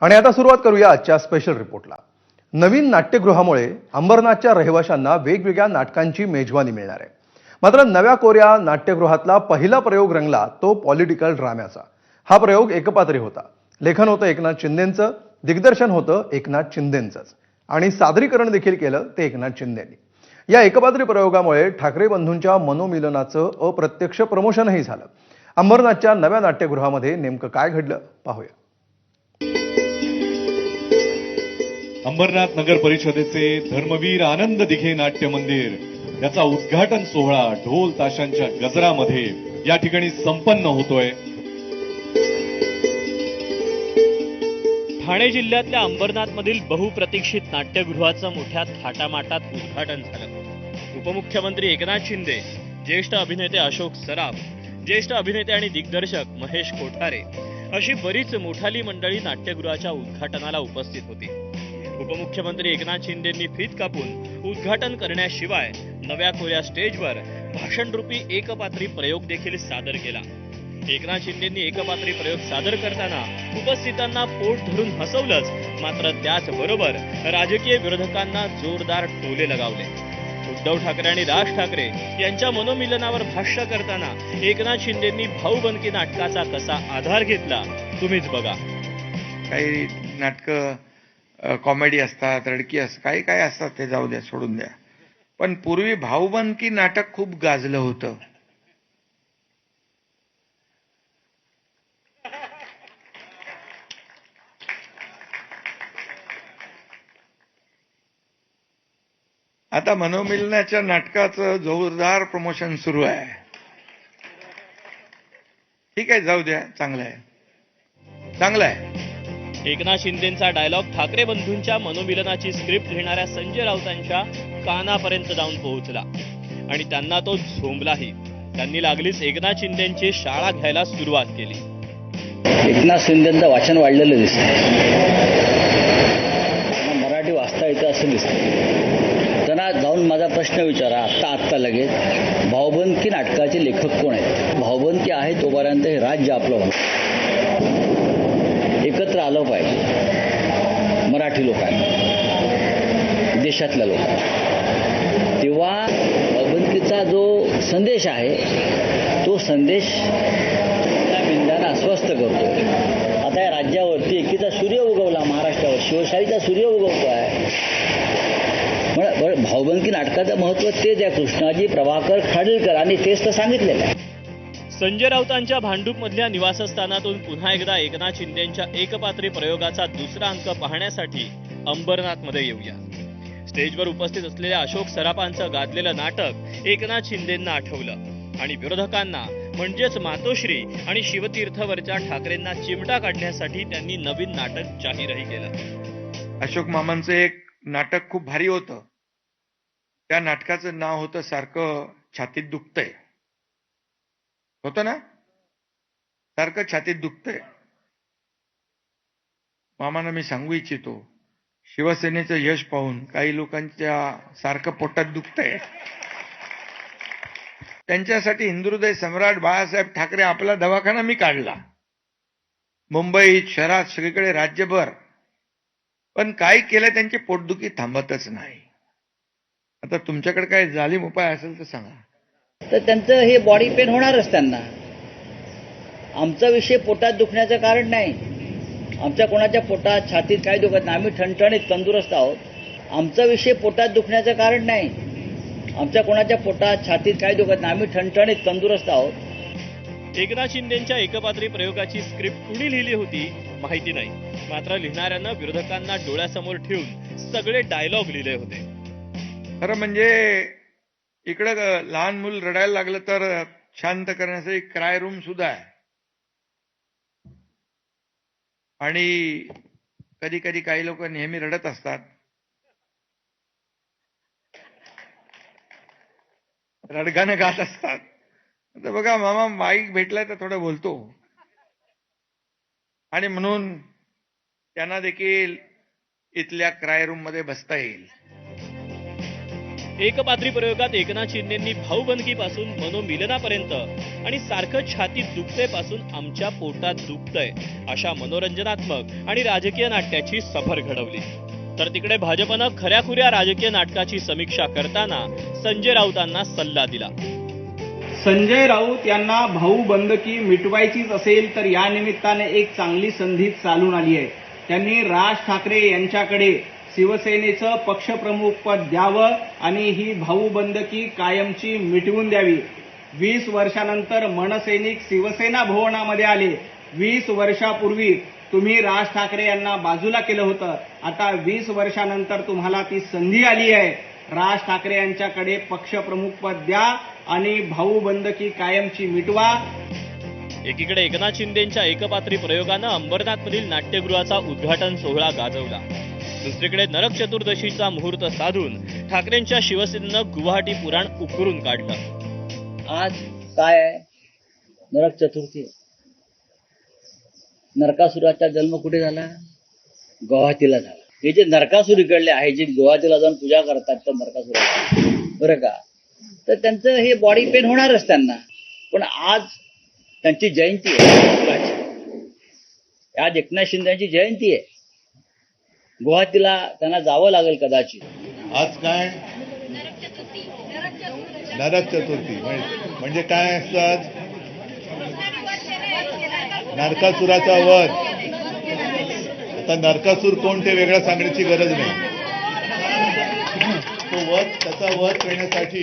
आणि आता सुरुवात करूया आजच्या स्पेशल रिपोर्टला नवीन नाट्यगृहामुळे अंबरनाथच्या रहिवाशांना वेगवेगळ्या नाटकांची मेजवानी मिळणार आहे. मात्र नव्या कोऱ्या नाट्यगृहातला पहिला प्रयोग रंगला तो पॉलिटिकल ड्राम्याचा हा प्रयोग एकपात्री होता. लेखन होतं एकनाथ शिंदेंचं दिग्दर्शन होतं एकनाथ शिंदेंचंच. आणि सादरीकरण देखील केलं ते एकनाथ शिंदेंनी. या एकपात्री प्रयोगामुळे ठाकरे बंधूंच्या मनोमिलनाचं अप्रत्यक्ष प्रमोशनही झालं. अंबरनाथच्या नव्या नाट्यगृहामध्ये नेमकं काय घडलं पाहूया. अंबरनाथ नगर परिषदेचे धर्मवीर आनंद दिघे नाट्य मंदिर याचा उद्घाटन सोहळा ढोल ताशांच्या गजरामध्ये या ठिकाणी संपन्न होतोय. ठाणे जिल्ह्यातल्या अंबरनाथमधील बहुप्रतीक्षित नाट्यगृहाचं मोठ्या थाटामाटात उद्घाटन झालं. उपमुख्यमंत्री एकनाथ शिंदे ज्येष्ठ अभिनेते अशोक सराफ ज्येष्ठ अभिनेते आणि दिग्दर्शक महेश कोठारे अशी बरीच मोठाली मंडळी नाट्यगृहाच्या उद्घाटनाला उपस्थित होती. उपमुख्यमंत्री एकनाथ शिंदेंनी फीत कापून उद्घाटन करण्याशिवाय नव्या कोऱ्या स्टेजवर भाषणरूपी एकपात्री प्रयोग देखील सादर केला. एकनाथ शिंदेंनी एकपात्री प्रयोग सादर करताना उपस्थितांना पोट धरून हसवलंच मात्र त्याचबरोबर राजकीय विरोधकांना जोरदार टोले लगावले. उद्धव ठाकरे आणि राज ठाकरे यांच्या मनोमिलनावर भाष्य करताना एकनाथ शिंदेंनी भाऊबंदकी नाटकाचा कसा आधार घेतला तुम्हीच बघा. काही नाटकं कॉमेडी असतात रडकी असतात काही काय असतात ते जाऊ द्या सोडून द्या. पण पूर्वी भाऊबंदकी नाटक खूप गाजलं होतं. आता मनोमिलनाच्या नाटकाचं जोरदार प्रमोशन सुरू आहे. ठीक आहे जाऊ द्या चांगलं आहे. चांगलं आहे. एकनाथ शिंदेचा डायलॉग ठाकरे बंधूंच्या मनोमिलनाची स्क्रिप्ट लिहिणाऱ्या संजय राऊतांच्या कानापर्यंत जाऊन पोहोचला. आणि त्यांना तो झोंबलाही. त्यांनी लागलीच एकनाथ शिंदेची शाळा घ्यायला सुरुवात केली. एकनाथ शिंदेचं वाचन वाढलेलं दिसतं मराठी वाचता येतं असं दिसतं त्यांना जाऊन माझा प्रश्न विचारा. आत्ता आत्ता लगेच. भाऊबंदकी नाटकाचे लेखक कोण आहेत? भाऊबंदकी आहे तोपर्यंत हे राज्य आपलं होतं आलं पाहिजे. मराठी लोकांनी देशातल्या लोकांनी तेव्हा भगवंतीचा जो संदेश आहे तो संदेश त्या अस्वस्थ करतो आता या राज्यावरती एकीचा सूर्य उगवला महाराष्ट्रावर. शिवशाहीचा सूर्य उगवतो आहे भावबंकी नाटकाचं महत्त्व तेच आहे. कृष्णाजी प्रभाकर खाडीलकर आणि तेच तर सांगितलेलं आहे. संजय राऊतांच्या भांडूप मधल्या निवासस्थानातून पुन्हा एकदा एकनाथ शिंदेच्या एकपात्री प्रयोगाचा दुसरा अंक पाहण्यासाठी अंबरनाथमध्ये येऊया. स्टेजवर उपस्थित असलेल्या अशोक सराफांचं गाजलेलं नाटक एकनाथ शिंदेंना आठवलं. आणि विरोधकांना म्हणजेच मातोश्री आणि शिवतीर्थवरच्या ठाकरेंना चिमटा काढण्यासाठी त्यांनी नवीन नाटक जाहीरही केलं. अशोक मामांचं एक नाटक खूप भारी होतं. त्या नाटकाचं नाव होतं सारखं छातीत दुखतंय. होतं ना? सारखं छातीत दुखतंय. मामांना मी सांगू इच्छितो शिवसेनेचं यश पाहून काही लोकांच्या सारखं पोटात दुखतंय. त्यांच्यासाठी हिंदुहृदय सम्राट बाळासाहेब ठाकरे आपला दवाखाना मी काढला. मुंबईत शहरात सगळीकडे राज्यभर. पण काय केलं त्यांची पोटदुखी थांबतच नाही. आता तुमच्याकडे काय जालीम उपाय असेल तर सांगा. तर त्यांचं हे बॉडी पेन होणारच त्यांना. आमचा विषय पोटात दुखण्याचं कारण नाही. आमच्या कोणाच्या पोटात छातीत काय दुखत नाही. आम्ही ठणठणीत तंदुरुस्त आहोत. आमचा विषय पोटात दुखण्याचं कारण नाही. आमच्या कोणाच्या पोटात छातीत काय दुखत नाही. आम्ही ठणठणीत तंदुरुस्त आहोत. एकनाथ शिंदेच्या एकपात्री प्रयोगाची स्क्रिप्ट कुणी लिहिली होती माहिती नाही. मात्र लिहिणाऱ्यानं विरोधकांना डोळ्यासमोर ठेवून सगळे डायलॉग लिहिले होते. खरं म्हणजे इकडं लहान मूल रडायला लागलं तर शांत करण्यासाठी क्राय रूम सुद्धा आहे. आणि कधी कधी काही लोक नेहमी रडत असतात. रडगाणं गात असतात. तर बघा मामा माईक भेटलाय तर थोडं बोलतो. आणि म्हणून त्यांना देखील इथल्या क्राय रूममध्ये बसता येईल. एकपात्री प्रयोगात एकनाथ शिंदेंनी भाऊबंदकीपासून मनोमिलनापर्यंत आणि सारखं छातीत दुखतंयपासून आमच्या पोटात दुखतंय अशा मनोरंजनात्मक आणि राजकीय नाट्याची सफर घडवली. तर तिकडे भाजपनं खऱ्याखुऱ्या राजकीय नाटकाची समीक्षा करताना संजय राऊतांना सल्ला दिला. संजय राऊत यांना भाऊ बंदकी मिटवायचीच असेल तर या निमित्ताने एक चांगली संधी चालून आली आहे. त्यांनी राज ठाकरे यांच्याकडे शिवसेनेचं पक्षप्रमुख पद द्यावं आणि ही भाऊ बंदकी कायमची मिटवून द्यावी. वीस वर्षानंतर मनसैनिक शिवसेना भवनामध्ये आले. वीस वर्षापूर्वी तुम्ही राज ठाकरे यांना बाजूला केलं होतं. आता वीस वर्षानंतर तुम्हाला ती संधी आली आहे. राज ठाकरे यांच्याकडे पक्षप्रमुख पद द्या आणि भाऊ बंदकी कायमची मिटवा. एकीकडे एकनाथ शिंदेच्या एकपात्री प्रयोगानं अंबरनाथमधील नाट्यगृहाचा उद्घाटन सोहळा गाजवला. दुसरीकडे नरक चतुर्दशीचा मुहूर्त साधून ठाकरेंच्या शिवसेनेनं गुवाहाटी पुराण उकरून काढलं. आज काय आहे? नरक चतुर्थी. नरकासुराचा जन्म कुठे झाला? गुवाहाटीला झाला. हे जे नरकासूर इकडले आहे जे गुवाहाटीला जाऊन पूजा करतात त्या नरकासुरा बरं का? तर त्यांचं हे बॉडी पेन होणारच त्यांना. पण आज त्यांची जयंती आहे. आज एकनाथ शिंदेची जयंती आहे. गुवाहाटीला त्यांना जावं लागेल कदाचित. आज काय? नरक चतुर्थी. म्हणजे-, म्हणजे काय असतं नरकासुराचा वध. आता नरकासूर कोण ते वेगळा सांगण्याची गरज नाही. तो वध त्याचा वध करण्यासाठी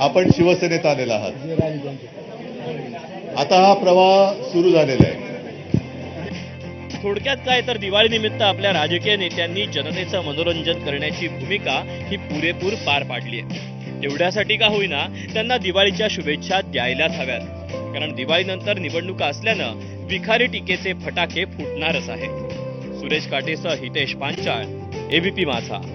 आपण शिवसेनेत आलेला आहात. आता हा प्रवाह सुरू झालेला आहे. थोडक्यात काय तर दिवाळीनिमित्त आपल्या राजकीय नेत्यांनी जनतेचं मनोरंजन करण्याची भूमिका ही पुरेपूर पार पाडली आहे एवढ्यासाठी का होईना त्यांना दिवाळीच्या शुभेच्छा द्यायलाच हव्यात. कारण दिवाळीनंतर निवडणुका असल्यानं विखारी टीकेचे फटाके फुटणारच आहे सुरेश काटेसह हितेश पांचाळ एबीपी माझा.